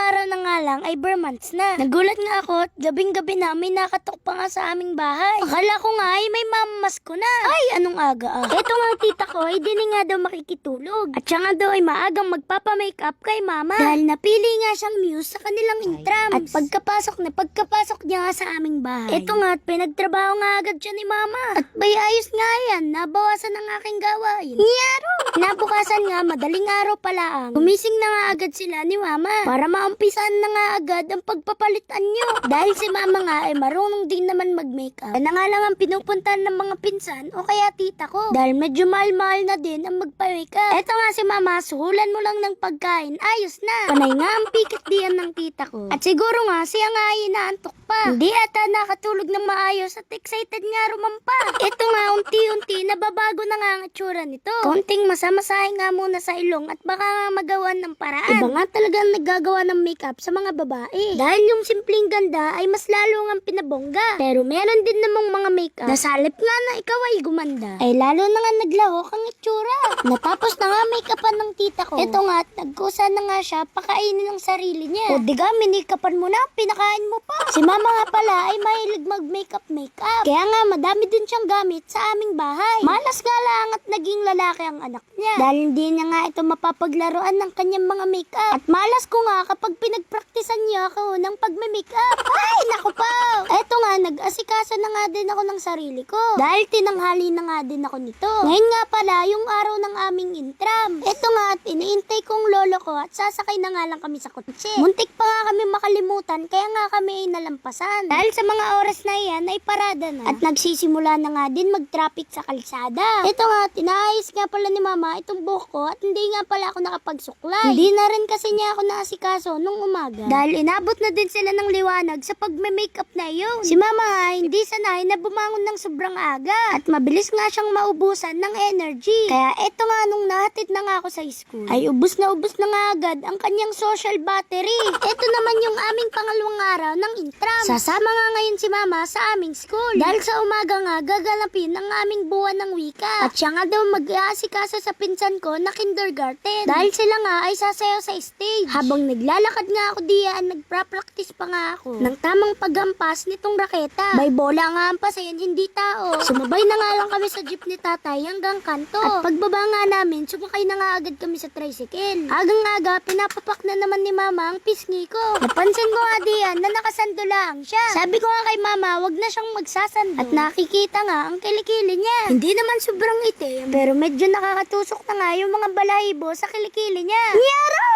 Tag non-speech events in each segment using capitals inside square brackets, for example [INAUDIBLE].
araw na nga lang ay bare months na. Nagulat nga ako at gabing-gabi na may nakatok pa nga sa aming bahay. Akala ko nga ay may mamamas ko na. Ay, anong aga ah. Eto nga tita ko ay di na nga daw makikitulog. At siya nga daw ay maagang magpapamakeup kay mama. Dahil napili nga siyang muse sa kanilang intrams. At pagkapasok na pagkapasok niya nga sa aming bahay. Eto nga at pinagtrabaho nga agad siya ni mama. At ayos nga yan, nabawasan ang aking gawain. Ngiyaro! Nabukasan nga, madaling araw pala ang gumising na nga agad sila ni mama para maumpisan na nga agad ang pagpapalitan nyo. Dahil si mama nga ay marunong din naman mag-makeup. Yan na nga lang ang pinupuntahan ng mga pinsan o kaya tita ko. Dahil medyo mahal-mahal na din ang magpa-makeup. Eto nga si mama, suhulan mo lang ng pagkain, ayos na. Panay nga ang pikit diyan ng tita ko. At siguro nga siya nga ay inaantok pa. Hindi ata nakatulog ng maayos at excited nga rumampa. Ito nga unti-unti nababago na nga ang itsura nito. Konting masamasahe nga muna sa ilong at baka nga magawan ng paraan. Iba nga talagang naggagawa ng makeup sa mga babae. Dahil yung simpleng ganda ay mas lalo nga pinabongga. Pero meron din namang mga makeup na salip nga na ikaw ay gumanda. Ay lalo na nga naglahok ang itsura. [LAUGHS] Natapos na nga makeupan ng tita ko. Ito nga, nagkusa na nga siya pakainin ng sarili niya. O diga, minikapan mo na, pinakain mo pa. Si mama nga pala ay mahilig mag-makeup makeup. Kaya nga madami din siyang gamit sa aming bahay. Malas nga lang at naging lalaki ang anak niya. Dahil hindi niya nga ito mapapaglaruan ng kanyang mga makeup. At malas ko nga kapag pinagpraktisan niya ako ng pagme-makeup. Ay, naku pa! Eto nga, nag-asikaso na nga din ako ng sarili ko. Dahil tinanghali na nga din ako nito. Ngayon nga pala, yung araw ng aming intram. Eto nga, at iniintay kong lolo ko at sasakay na nga lang kami sa kotse. Muntik pa nga kami makalimutan, kaya nga kami ay nalampasan. Dahil sa mga oras na yan ay parada na. At nagsisimula na nga din mag-traffic sa kalsada. Ito nga, tinaayos nga pala ni mama itong buhok ko at hindi nga pala ako nakapagsuklay. Hindi na rin kasi niya ako naasikaso nung umaga. Dahil inabot na din sila ng liwanag sa pagme-makeup na yun. Si mama nga hindi sanay na bumangon ng sobrang aga. At mabilis nga siyang maubusan ng energy. Kaya eto nga nung nahatid na nga ako sa school, ay ubus na ubus na nga agad ang kanyang social battery. [LAUGHS] Ito naman yung aming pangalawang araw ng intram. Sasama nga ngayon si mama sa aming school. Dahil sa umaga nga gagalapin ang aming buwan ng wika. At siya nga daw mag-aasikaso sa pinsan ko na kindergarten. Dahil sila nga ay sasayaw sa stage. Habang naglalakad nga ako diyan, nagpra-practice pa nga ako ng tamang paghampas nitong raketa. May bola nga ang pasayan, hindi tao. Sumabay na nga lang kami sa jeep ni tatay hanggang kanto. At pagbaba nga namin, sumakay na nga agad kami sa tricycle. Agang-aga, pinapapak na naman ni mama ang pisngi ko. Napansin ko nga diyan na nakasando lang siya. Sabi ko nga kay mama, wag na siyang magsasando. At nakikita nga ang kilikili niya. Hindi naman sobrang itim, pero medyo nakakatusok na nga yung mga balahibo sa kilikili niya. Yaro!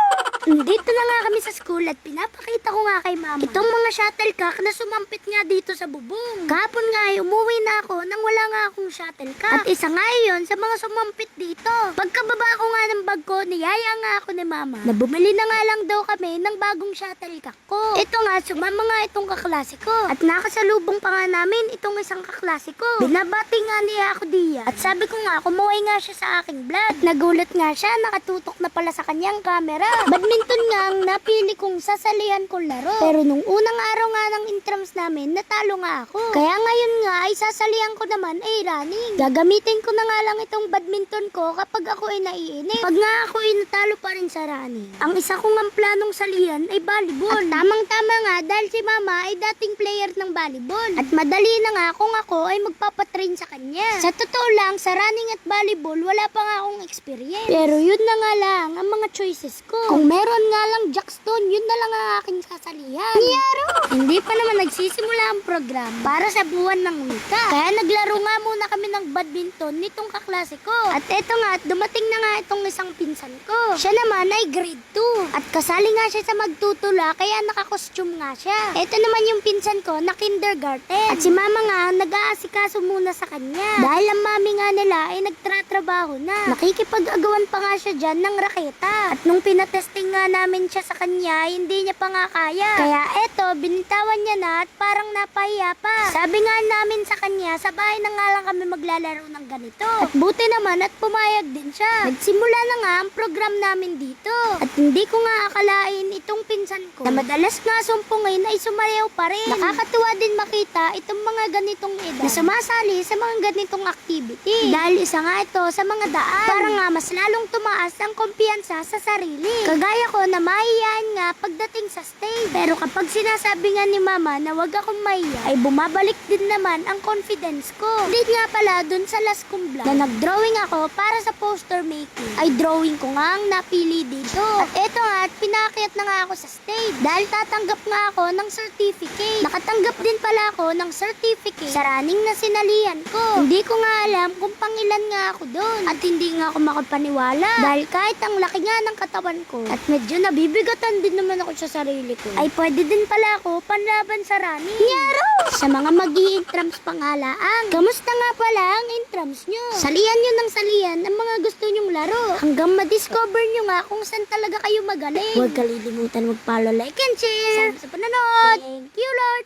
Dito na nga kami sa school at pinapakita ko nga kay mama itong mga shuttlecock na sumampit nga dito sa bubong. Kahapon nga ay umuwi na ako nang wala nga akong shuttlecock. At isa nga yun sa mga sumampit dito. Pagkababa ko nga ng bag ko, niyaya nga ako ni mama na bumili na nga lang daw kami ng bagong shuttlecock ko. Ito nga, sumama nga itong kaklase ko. At nakasalubong pa nga namin itong isang kaklase ko. Binabati nga niya ako diya. At sabi ko nga, kumuhay nga siya sa aking vlog. Nagulat nga siya, nakatutok na pala sa kanyang camera. Badminton nga ang napili kong sasalihan kong laro. Pero nung unang araw nga ng intrams namin, natalo nga ako. Kaya ngayon nga ay sasalihan ko naman ay running. Gagamitin ko na nga lang itong badminton ko kapag ako ay naiinip. Pag nga ako ay natalo pa rin sa running. Ang isa kong ang planong salihan ay volleyball. At tamang-tama nga dahil si mama ay dating player ng volleyball. At madali na nga kung ako ay magpapatrain sa kanya. Sa totoo lang, sa running at volleyball, wala pa nga akong experience. Pero yun na nga lang ang mga choices ko. Kung meron nga lang jackstone, yun na lang ang aking sasalihan. Niyaro! Hindi pa naman nagsisimula ang program para sa buwan ng wika. Kaya naglaro nga muna kami ng badminton nitong kaklase ko. At eto nga, at dumating na nga itong isang pinsan ko. Siya naman ay grade 2. At kasali nga siya sa magtutula, kaya nakakostume nga siya. Ito naman yung pinsan ko na kindergarten. At si mama nga, nag-aasikaso muna sa kanya. Dahil ang mami nga nila ay nagtratrabaho na. Nakikipag-agawan pa nga siya dyan ng raketa. At nung pinatesting nga namin siya sa kanya, hindi niya pa nga kaya. Kaya eto, binitawan niya na at parang napahiya pa. Sabi nga namin sa kanya, sa bahay na nga lang kami maglalaro ng ganito. At buti naman at pumayag din siya. Nagsimula na nga ang program namin dito. Hindi ko nga akalain itong pinsan ko. Na madalas nga sumpungin ay sumayaw pa rin. Nakakatuwa din makita itong mga ganitong edad na sumasali sa mga ganitong activity. Dahil isa nga ito sa mga daan. Para nga mas lalong tumaas ang kumpiyansa sa sarili. Kagaya ko na mahihayan nga pagdating sa stage. Pero kapag sinasabi nga ni mama na wag akong mahiya, ay bumabalik din naman ang confidence ko. Hindi nga pala dun sa last kong vlog na nag-drawing ako para sa poster making. Ay drawing ko nga ang napili dito. Eto nga, at pinaakyat na nga ako sa stage. Dahil tatanggap nga ako ng certificate. Nakatanggap din pala ako ng certificate sa running na sinalihan ko. Hindi ko nga alam kung pangilan nga ako doon. At hindi nga ako makapaniwala. Dahil kahit ang laki nga ng katawan ko at medyo nabibigatan din naman ako sa sarili ko. Ay pwede din pala ako panlaban sa running. Nyaro! Sa mga mag intrams pangalaang. Kamusta nga pala ang intrams nyo? Salihan nyo ng salihan ang mga gusto nyong laro. Hanggang ma-discover nyo nga kung saan talaga kayo magaling. Huwag kalilimutan mag-follow, like, and share. Salamat sa panonood. Thank you, Lord.